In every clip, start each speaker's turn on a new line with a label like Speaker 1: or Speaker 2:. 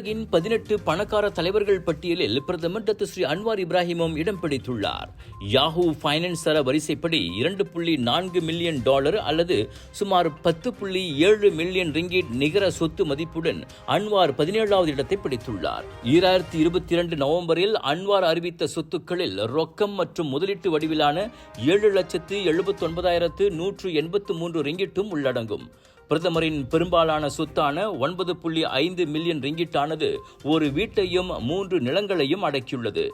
Speaker 1: உலகின் பதினெட்டு பணக்கார தலைவர்கள் பட்டியலில் பிரதமர் டத்து ஸ்ரீ அன்வார் இப்ராஹிமும் இடம் பிடித்துள்ளார். யாஹூ ஃபைனான்ஸ் தர வரிசைப்படி இரண்டு புள்ளி நான்கு மில்லியன் டாலர் அல்லது சுமார் பத்து புள்ளி ஏழு மில்லியன் ரிங்கிட் நிகர சொத்து மதிப்புடன் அன்வார் பதினேழாவது இடத்தை பிடித்துள்ளார். ஈராயிரத்தி இருபத்தி இரண்டு நவம்பரில் அன்வார் அறிவித்த சொத்துக்களில் ரொக்கம் மற்றும் முதலீட்டு வடிவிலான ஏழு லட்சத்து எழுபத்தி ஒன்பதாயிரத்து நூற்று எண்பத்து மூன்று ரிங்கிட்டும் உள்ளடங்கும். பிரதமரின் பெரும்பாலான சொத்தான ஒன்பது புள்ளி ஐந்து மில்லியன் ரிங்கிட்டானது ஒரு வீட்டையும் மூன்று நிலங்களையும் அடக்கியுள்ளது.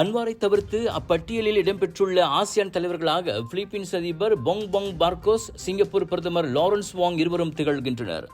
Speaker 1: அன்வாரை தவிர்த்து அப்பட்டியலில் இடம்பெற்றுள்ள ஆசியான் தலைவர்களாக பிலிப்பீன்ஸ் அதிபர் பொங் பொங் பார்கோஸ் சிங்கப்பூர் பிரதமர் லாரன்ஸ் வாங் இருவரும் திகழ்கின்றனர்.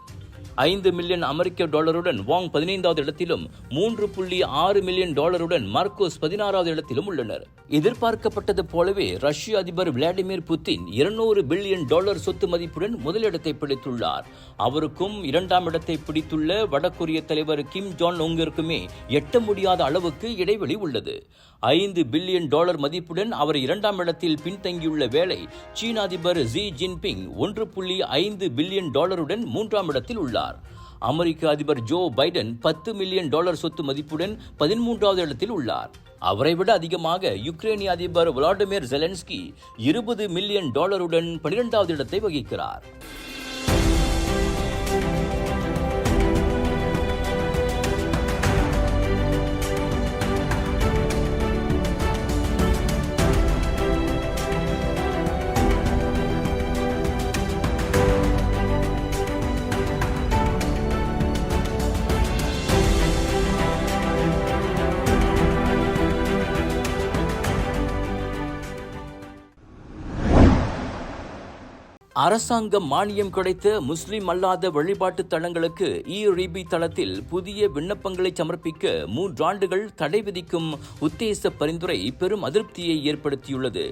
Speaker 1: ஐந்து மில்லியன் அமெரிக்க டாலருடன் வாங் பதினைந்தாவது இடத்திலும் மூன்று புள்ளி ஆறு மில்லியன் டாலருடன் மார்க்கோஸ் பதினாறாவது இடத்திலும் உள்ளனர். எதிர்பார்க்கப்பட்டது போலவே ரஷ்ய அதிபர் விளாடிமிர் புத்தின் இருநூறு பில்லியன் டாலர் சொத்து மதிப்புடன் முதலிடத்தை பிடித்துள்ளார். அவருக்கும் இரண்டாம் இடத்தை பிடித்துள்ள வடகொரிய தலைவர் கிம் ஜான் உங்கிற்குமே எட்ட முடியாத அளவுக்கு இடைவெளி உள்ளது. ஐந்து பில்லியன் டாலர் மதிப்புடன் அவர் இரண்டாம் இடத்தில் பின்தங்கியுள்ள வேளை சீன அதிபர் ஜி ஜின்பிங் ஒன்று புள்ளி ஐந்து பில்லியன் டாலருடன் மூன்றாம் இடத்தில் உள்ளார். அமெரிக்க அதிபர் ஜோ பைடன் பத்து மில்லியன் டாலர் சொத்து மதிப்புடன் பதிமூன்றாவது இடத்தில் உள்ளார். அவரை விட அதிகமாக யுக்ரைனிய அதிபர் விளாடிமிர் ஜெலன்ஸ்கி இருபது மில்லியன் டாலருடன் பனிரெண்டாவது இடத்தை வகிக்கிறார். அரசாங்கம் மானியம் கிடைத்த முஸ்லிம் அல்லாத வழிபாட்டு தளங்களுக்கு இ ரிபி தளத்தில் புதிய விண்ணப்பங்களை சமர்ப்பிக்க மூன்றாண்டுகள் தடை விதிக்கும் உத்தேச பரிந்துரை பெரும் அதிருப்தியை ஏற்படுத்தியுள்ளது.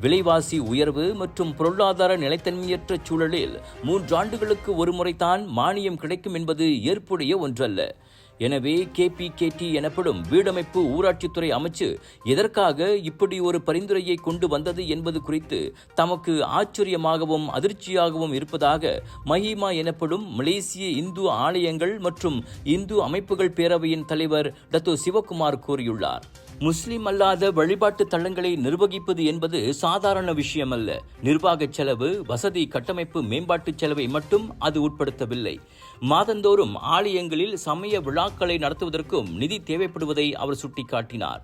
Speaker 1: விலைவாசி உயர்வு மற்றும் பொருளாதார நிலைத்தன்மையற்ற சூழலில் மூன்றாண்டுகளுக்கு ஒருமுறைதான் மானியம் கிடைக்கும் என்பது ஏற்புடைய ஒன்றல்ல. எனவே கேபிகேடி எனப்படும் வீடமைப்பு ஊராட்சித்துறை அமைச்சு எதற்காக இப்படி ஒரு பரிந்துரையை கொண்டு வந்தது என்பது குறித்து தமக்கு ஆச்சரியமாகவும் அதிர்ச்சியாகவும் இருப்பதாக மஹிமா எனப்படும் மலேசிய இந்து ஆலயங்கள் மற்றும் இந்து அமைப்புகள் பேரவையின் தலைவர் டத்து சிவகுமார் கூறியுள்ளார். முஸ்லிம் அல்லாத வழிபாட்டு தளங்களை நிர்வகிப்பது என்பது சாதாரண விஷயமல்ல. நிர்வாக செலவு வசதி கட்டமைப்பு மேம்பாட்டு செலவை மட்டும் அது உட்படுத்தவில்லை. மாதந்தோறும் ஆலயங்களில் சமய விழாக்களை நடத்துவதற்கும் நிதி தேவைப்படுவதை அவர் சுட்டிக்காட்டினார்.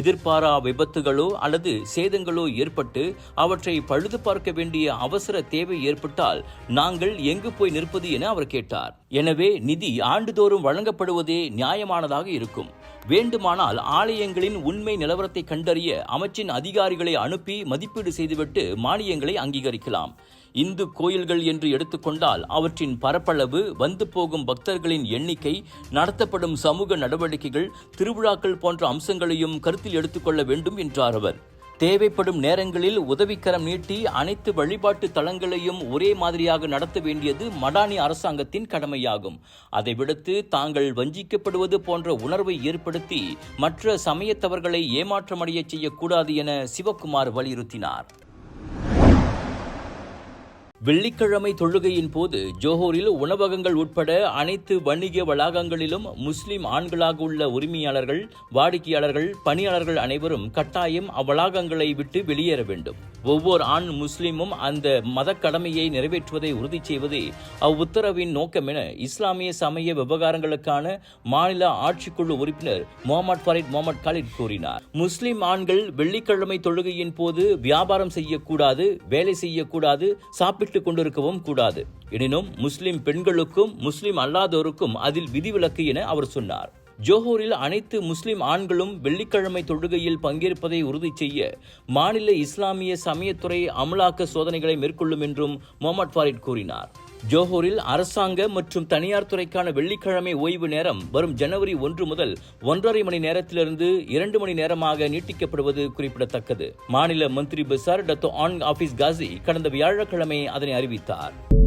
Speaker 1: எதிர்பாரா விபத்துகளோ அல்லது சேதங்களோ ஏற்பட்டு அவற்றை பழுது பார்க்க வேண்டிய அவசர தேவை ஏற்பட்டால் நாங்கள் எங்கு போய் நிற்பது என அவர் கேட்டார். எனவே நிதி ஆண்டுதோறும் வழங்கப்படுவதே நியாயமானதாக இருக்கும். வேண்டுமானால் ஆலயங்களின் உண்மை நிலவரத்தை கண்டறிய அமைச்சின் அதிகாரிகளை அனுப்பி மதிப்பீடு செய்துவிட்டு மானியங்களை அங்கீகரிக்கலாம். இந்து கோயில்கள் என்று எடுத்துக்கொண்டால் அவற்றின் பரப்பளவு வந்து போகும் பக்தர்களின் எண்ணிக்கை நடத்தப்படும் சமூக நடவடிக்கைகள் திருவிழாக்கள் போன்ற அம்சங்களையும் கருத்தில் எடுத்துக்கொள்ள வேண்டும் என்றார் அவர். தேவைப்படும் நேரங்களில் உதவிக்கரம் நீட்டி அனைத்து வழிபாட்டு தலங்களையும் ஒரே மாதிரியாக நடத்த வேண்டியது மடானி அரசாங்கத்தின் கடமையாகும். அதை விடுத்து தாங்கள் வஞ்சிக்கப்படுவது போன்ற உணர்வை ஏற்படுத்தி மற்ற சமயத்தவர்களை ஏமாற்றமடைய செய்யக்கூடாது என சிவக்குமார் வலியுறுத்தினார். வெள்ளிக்கிழமை தொழுகையின் போது ஜோஹோரில் உணவகங்கள் உட்பட அனைத்து வணிக வளாகங்களிலும் முஸ்லிம் ஆண்களாக உள்ள உரிமையாளர்கள் வாடிக்கையாளர்கள் பணியாளர்கள் அனைவரும் கட்டாயம் அவ்வளாகங்களை விட்டு வெளியேற வேண்டும். ஒவ்வொரு ஆண் முஸ்லிமும் அந்த மத கடமையை நிறைவேற்றுவதை உறுதி செய்வதே அவ்வுத்தரவின் நோக்கம் என இஸ்லாமிய சமய விவகாரங்களுக்கான மாநில ஆட்சிக்குழு உறுப்பினர் முகமது ஃபரீத் முகமது காலித் கூறினார். முஸ்லிம் ஆண்கள் வெள்ளிக்கிழமை தொழுகையின் போது வியாபாரம் செய்யக்கூடாது வேலை செய்யக்கூடாது சாப்பிட்டு சாப்பிட்டுக் கொண்டிருக்கவும் கூடாது. எனினும் முஸ்லிம் பெண்களுக்கும் முஸ்லிம் அல்லாதோருக்கும் அதில் விதிவிலக்கு என அவர் சொன்னார். ஜோஹூரில் அனைத்து முஸ்லிம் ஆண்களும் வெள்ளிக்கிழமை தொழுகையில் பங்கேற்பதை உறுதி செய்ய மாநில இஸ்லாமிய சமயத்துறை அமலாக்க சோதனைகளை மேற்கொள்ளும் என்றும் முகமது ஃபாரிட் கூறினார். ஜோஹூரில் அரசாங்க மற்றும் தனியார் துறைக்கான வெள்ளிக்கிழமை ஓய்வு நேரம் வரும் ஜனவரி ஒன்று முதல் ஒன்றரை மணி நேரத்திலிருந்து இரண்டு மணி நேரமாக நீட்டிக்கப்படுவது குறிப்பிடத்தக்கது. மாநில மந்திரி பிசார் டத்தோ ஆன் ஆபீஸ் காசி கடந்த வியாழக்கிழமை அதனை அறிவித்தார்.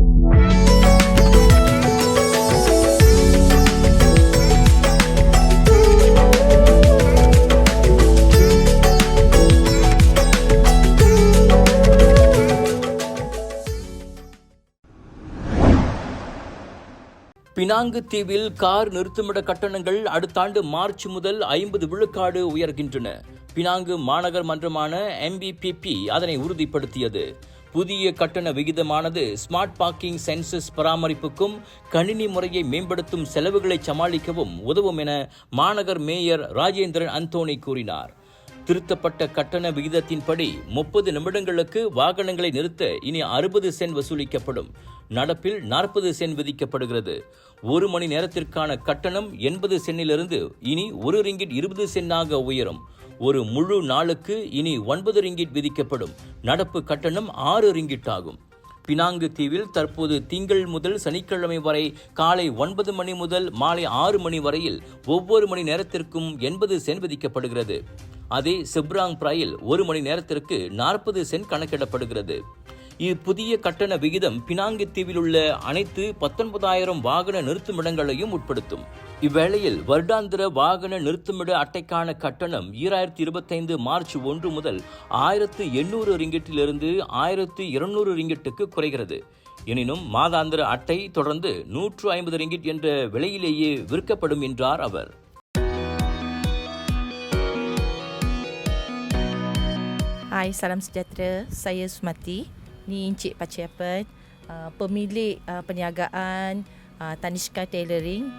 Speaker 1: பினாங்கு தீவில் கார் நிறுத்துமிட கட்டணங்கள் அடுத்த ஆண்டு மார்ச் முதல் ஐம்பது விழுக்காடு உயர்கின்றன. பினாங்கு மாநகர் மன்றமான எம்பிபிபி அதனை உறுதிப்படுத்தியது. புதிய கட்டண விகிதமானது ஸ்மார்ட் பார்க்கிங் சென்சஸ் பராமரிப்புக்கும் கணினி முறையை மேம்படுத்தும் செலவுகளை சமாளிக்கவும் உதவும் என மாநகர் மேயர் ராஜேந்திரன் அந்தோணி கூறினார். திருத்தப்பட்ட கட்டண விகிதத்தின்படி முப்பது நிமிடங்களுக்கு வாகனங்களை நிறுத்த இனி அறுபது சென்ட் வசூலிக்கப்படும். நடப்பில் நாற்பது சென்ட் விதிக்கப்படுகிறது. ஒரு மணி நேரத்திற்கான கட்டணம் எண்பது சென்னிலிருந்து இனி ஒரு ரிங்கிட் இருபது சென்னாக உயரும். ஒரு முழு நாளுக்கு இனி ஒன்பது ரிங்கிட் விதிக்கப்படும். நடப்பு கட்டணம் ஆறு ரிங்கிட் ஆகும். பினாங்கு தீவில் தற்போது திங்கள் முதல் சனிக்கிழமை வரை காலை ஒன்பது மணி முதல் மாலை ஆறு மணி வரையில் ஒவ்வொரு மணி நேரத்திற்கும் எண்பது சென் விதிக்கப்படுகிறது. அதே செப்ராங் பிராயில் ஒரு மணி நேரத்திற்கு நாற்பது சென்ட் கணக்கிடப்படுகிறது. இப்புதிய கட்டண விகிதம் பினாங்கு தீவில் உள்ள அனைத்து பத்தொன்பதாயிரம் வாகன நிறுத்துமிடங்களையும் உட்படுத்தும். இவ்வேளையில் வருடாந்திர வாகன நிறுத்துமிட அட்டைக்கான கட்டணம் ஈராயிரத்தி இருபத்தைந்து மார்ச் ஒன்று முதல் ஆயிரத்து எண்ணூறு ரிங்கிட்டிலிருந்து ஆயிரத்து இருநூறு ரிங்கிட்டுக்கு குறைகிறது. எனினும் மாதாந்திர அட்டை தொடர்ந்து நூற்று ஐம்பது ரிங்கிட் என்ற விலையிலேயே விற்கப்படும் என்றார் அவர்.
Speaker 2: Hai, salam sejahtera. Saya Sumati. Ni Encik Paciapan, uh, pemilik uh, perniagaan uh, Tanishka Tailoring.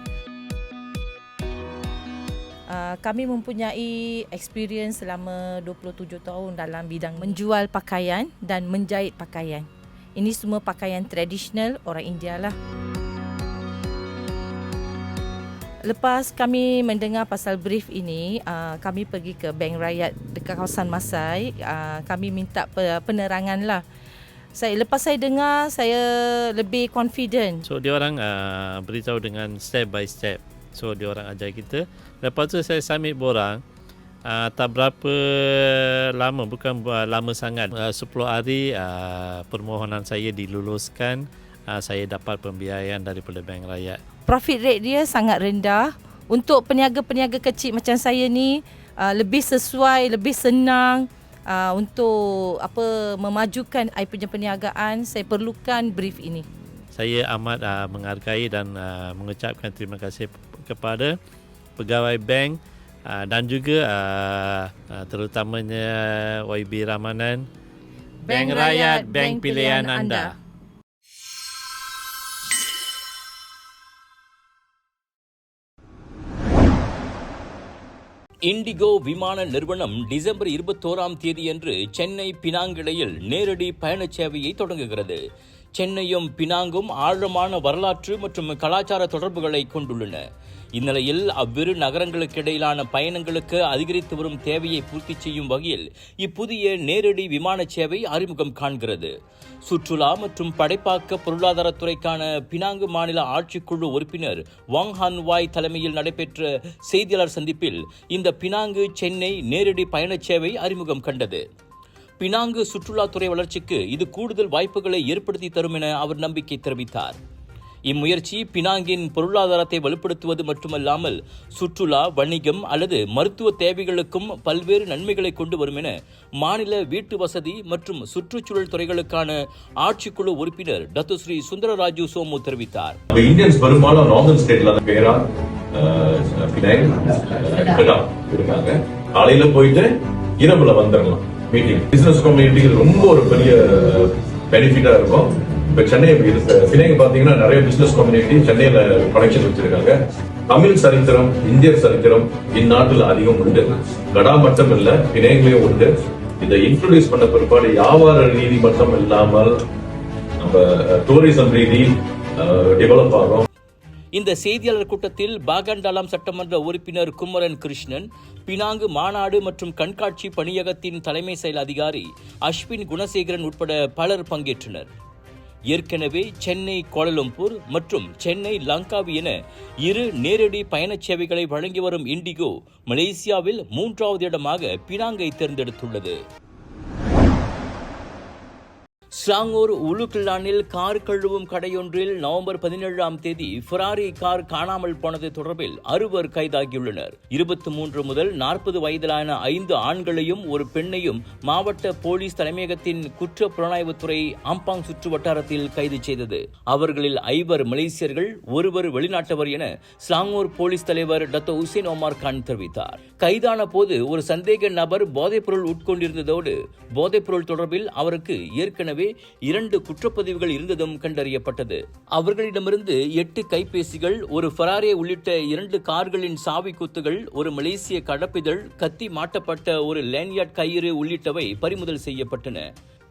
Speaker 2: Uh, kami mempunyai experience selama 27 tahun dalam bidang menjual pakaian dan menjahit pakaian. Ini semua pakaian tradisional orang India lah. Lepas kami mendengar pasal brief ini, uh, kami pergi ke Bank Rakyat dekat kawasan Masai. Uh, kami minta pe- penerangan lah. Saya lepas saya dengar, saya lebih confident.
Speaker 3: So dia orang uh, beritahu dengan step by step. So dia orang ajar kita. Lepas tu saya submit borang. Uh, tak berapa lama, bukan uh, lama sangat. Uh, 10 hari uh, permohonan saya diluluskan. Uh, saya dapat pembiayaan daripada Bank Rakyat.
Speaker 2: Profit rate dia sangat rendah. Untuk peniaga-peniaga kecil macam saya ni, uh, lebih sesuai, lebih senang uh, untuk apa memajukan I punya perniagaan. Saya perlukan brief ini.
Speaker 3: Saya amat uh, menghargai dan uh, mengucapkan terima kasih kepada pegawai bank uh, dan juga uh, uh, terutamanya YB Ramanan. Bank Rakyat, bank pilihan anda.
Speaker 1: IndiGo விமான நிறுவனம் December இருபத்தோராம் தேதியன்று சென்னை பினாங்கிடையில் நேரடி பயணச் சேவையை தொடங்குகிறது. சென்னையும் பினாங்கும் ஆழமான வரலாற்று மற்றும் கலாச்சார தொடர்புகளை கொண்டுள்ளன. இந்நிலையில் அவ்விரு நகரங்களுக்கு இடையிலான பயணங்களுக்கு அதிகரித்து வரும் தேவையை பூர்த்தி செய்யும் வகையில் இப்புதிய நேரடி விமான சேவை அறிமுகம் காண்கிறது. சுற்றுலா மற்றும் படைப்பாக்க பொருளாதாரத்துறைக்கான பினாங்கு மாநில ஆட்சிக்குழு உறுப்பினர் வாங் ஹான்வாய் தலைமையில் நடைபெற்ற செய்தியாளர் சந்திப்பில் இந்த பினாங்கு சென்னை நேரடி பயணச் சேவை அறிமுகம் கண்டது. பினாங்கு சுற்றுலாத்துறை வளர்ச்சிக்கு இது கூடுதல் வாய்ப்புகளை ஏற்படுத்தி தரும் என அவர் நம்பிக்கை தெரிவித்தார். இம்முயற்சி பினாங்கின் பொருளாதாரத்தை வலுப்படுத்துவது மட்டுமல்லாமல் சுற்றுலா வணிகம் அல்லது மருத்துவ தேவைகளுக்கும் பல்வேறு நன்மைகளை கொண்டு வரும் என மாநில வீட்டு வசதி மற்றும் சுற்றுச்சூழல் துறைகளுக்கான ஆட்சிக்குழு உறுப்பினர் டத்துஸ்ரீ சுந்தரராஜு சோமு தெரிவித்தார்.
Speaker 4: இந்தியன்ஸ் பெரும்பாலும் நார்தன் ஸ்டேட்ல பேரா காலையில போயிட்டு இரவுல வந்துடலாம் மீட்டிங் பிசினஸ் கம்யூனிட்டிக்கு ரொம்ப ஒரு பெரிய பெனிஃபிட்டா இருக்கும். இப்ப சென்னை சென்னைக்கு பாத்தீங்கன்னா நிறைய பிசினஸ் கம்யூனிட்டி சென்னையில கனெக்ஷன் வச்சிருக்காங்க. தமிழ் சரித்திரம் இந்தியர் சரித்திரம் இந்நாட்டில் அதிகம் உண்டு. கடா மட்டும் இல்ல பிணைங்களையும் உண்டு. இதை இன்ட்ரோடியூஸ் பண்ண பிற்பாடு வியாபார ரீதி மட்டும் இல்லாமல் நம்ம டூரிசம் ரீதி டெவலப் ஆகும்.
Speaker 1: இந்த செய்தியாளர் கூட்டத்தில் பாகண்டாலாம் சட்டமன்ற உறுப்பினர் குமரன் கிருஷ்ணன் பினாங்கு மாநாடு மற்றும் கண்காட்சி பணியகத்தின் தலைமை செயல் அதிகாரி அஸ்வின் குணசேகரன் உட்பட பலர் பங்கேற்றனர். ஏற்கனவே சென்னை கோலலம்பூர் மற்றும் சென்னை லங்காவி என இரு நேரடி பயணச் சேவைகளை வழங்கி வரும் இண்டிகோ மலேசியாவில் மூன்றாவது இடமாக பினாங்கை தேர்ந்தெடுத்துள்ளது. ஸ்லாங்கூர் உலுக்கில்லானில் கார் கழுவும் கடையொன்றில் நவம்பர் பதினேழாம் தேதி ஃபெராரி கார் காணாமல் போனது தொடர்பில் அறுவர் கைதாகியுள்ளனர். இருபத்தி மூன்று முதல் நாற்பது வயதிலான ஐந்து ஆண்களையும் ஒரு பெண்ணையும் மாவட்ட போலீஸ் தலைமையகத்தின் குற்ற புலனாய்வுத்துறை அம்பாங் சுற்று வட்டாரத்தில் கைது செய்தது. அவர்களில் ஐவர் மலேசியர்கள் ஒருவர் வெளிநாட்டவர் என ஸ்லாங்கூர் போலீஸ் தலைவர் டத்தோ உசேன் ஒமார் கான் தெரிவித்தார். கைதான போது ஒரு சந்தேக நபர் போதைப்பொருள் உட்கொண்டிருந்ததோடு போதைப்பொருள் தொடர்பில் அவருக்கு ஏற்கனவே ஏற்கனவே இரண்டு குற்றப்பதிவுகள் இருந்ததும் கண்டறியப்பட்டது. அவர்களிடமிருந்து எட்டு கைபேசிகள் ஒரு ஃபராரே உள்ளிட்ட இரண்டு கார்களின் சாவி குத்துகள் ஒரு மலேசிய கடப்பிதழ் கத்தி மாட்டப்பட்ட ஒரு லேண்ட்யார்ட் கயிறு உள்ளிட்டவை பறிமுதல் செய்யப்பட்டன.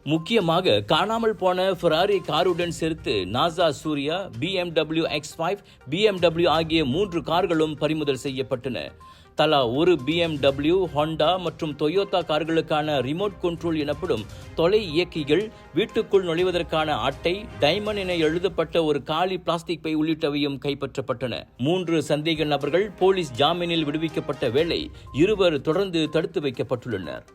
Speaker 1: முக்கியமாக காணாமல் போன ஃபெராரி காருடன் சேர்த்து நாசா சூர்யா BMW எக்ஸ் ஃபைவ் BMW ஆகிய மூன்று கார்களும் பறிமுதல் செய்யப்பட்டன. தலா ஒரு பிஎம்டபிள்யூ ஹோண்டா மற்றும் டொயோட்டா கார்களுக்கான ரிமோட் கண்ட்ரோல் எனப்படும் தொலை இயக்கிகள் வீட்டுக்குள் நுழைவதற்கான அட்டை டைமண்ட் என எழுதப்பட்ட ஒரு காலி பிளாஸ்டிக் பை உள்ளிட்டவையும் கைப்பற்றப்பட்டன. மூன்று சந்தேக நபர்கள் போலீஸ் ஜாமீனில் விடுவிக்கப்பட்ட வேளை இருவர் தொடர்ந்து தடுத்து வைக்கப்பட்டுள்ளனர்.